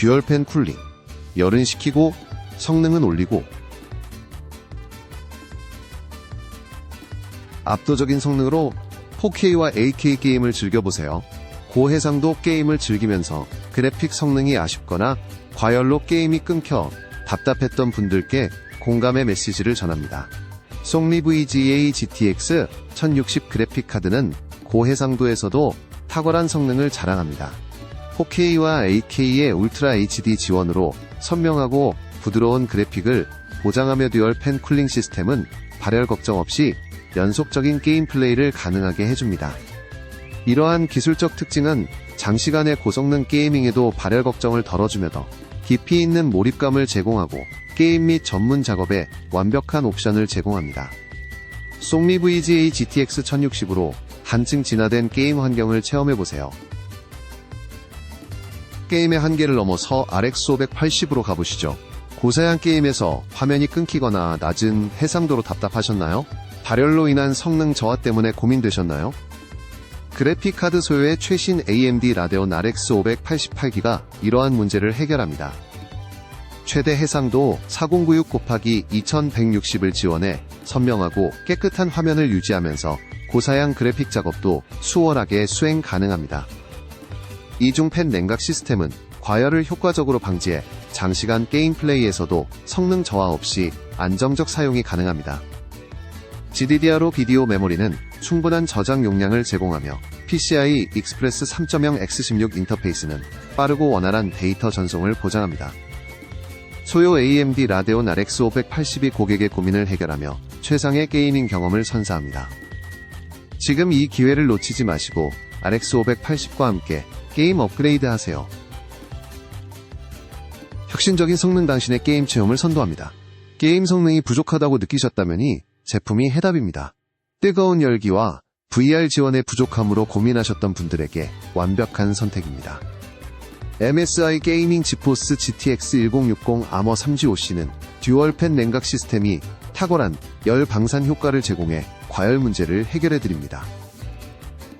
듀얼팬 쿨링, 열은 식히고 성능은 올리고 압도적인 성능으로 4K와 8K 게임을 즐겨보세요. 고해상도 게임을 즐기면서 그래픽 성능이 아쉽거나 과열로 게임이 끊겨 답답했던 분들께 공감의 메시지를 전합니다. 송리 VGA GTX 1060 그래픽 카드는 고해상도에서도 탁월한 성능을 자랑합니다. 4K와 8K의 울트라 HD 지원으로 선명하고 부드러운 그래픽을 보장하며 듀얼 팬 쿨링 시스템은 발열 걱정 없이 연속적인 게임 플레이를 가능하게 해줍니다. 이러한 기술적 특징은 장시간의 고성능 게이밍에도 발열 걱정을 덜어주며 더 깊이 있는 몰입감을 제공하고 게임 및 전문 작업에 완벽한 옵션을 제공합니다. 송리 VGA GTX 1060으로 한층 진화된 게임 환경을 체험해보세요. 게임의 한계를 넘어서 RX 580으로 가보시죠. 고사양 게임에서 화면이 끊기거나 낮은 해상도로 답답하셨나요? 발열로 인한 성능 저하 때문에 고민되셨나요? 그래픽카드 소요의 최신 AMD 라데온 RX 588기가 이러한 문제를 해결합니다. 최대 해상도 4096 곱하기 2160을 지원해 선명하고 깨끗한 화면을 유지하면서 고사양 그래픽 작업도 수월하게 수행 가능합니다. 이중팬 냉각 시스템은 과열을 효과적으로 방지해 장시간 게임 플레이에서도 성능 저하 없이 안정적 사용이 가능합니다. GDDR5 비디오 메모리는 충분한 저장 용량을 제공하며 PCI Express 3.0 X16 인터페이스는 빠르고 원활한 데이터 전송을 보장합니다. 소요 AMD 라데온 RX 580이 고객의 고민을 해결하며 최상의 게이밍 경험을 선사합니다. 지금 이 기회를 놓치지 마시고 RX 580과 함께 게임 업그레이드 하세요. 혁신적인 성능 당신의 게임 체험을 선도합니다. 게임 성능이 부족하다고 느끼셨다면이 제품이 해답입니다. 뜨거운 열기와 VR 지원의 부족함으로 고민하셨던 분들에게 완벽한 선택입니다. MSI 게이밍 지포스 GTX 1060 아머 3GOC는 듀얼팬 냉각 시스템이 탁월한 열 방산 효과를 제공해 과열 문제를 해결해 드립니다.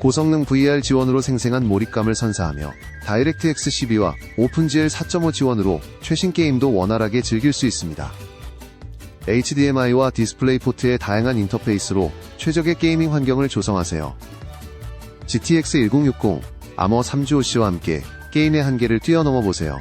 고성능 VR 지원으로 생생한 몰입감을 선사하며 다이렉트X 12와 오픈GL 4.5 지원으로 최신 게임도 원활하게 즐길 수 있습니다. HDMI와 디스플레이 포트의 다양한 인터페이스로 최적의 게이밍 환경을 조성하세요. GTX 1060, 아머 3GOC와 함께 게임의 한계를 뛰어넘어 보세요.